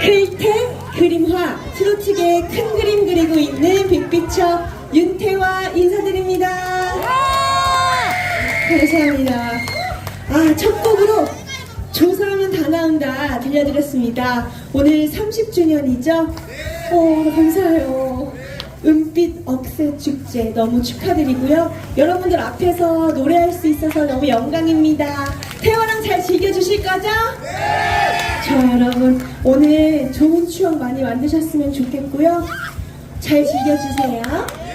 그림화 트로트계의 큰 그림 그리고 있는 빅피처 윤태화 인사드립니다. 감사합니다. 아, 첫 곡으로 조사하면 다 나온다 들려드렸습니다. 오늘 30주년이죠? 오, 감사해요. 은빛 억새 축제 너무 축하드리고요. 여러분들 앞에서 노래할 수 있어서 너무 영광입니다. 태화랑 잘 즐겨주실 거죠? 저 여러분 오늘 좋은 추억 많이 만드셨으면 좋겠고요. 잘 즐겨주세요.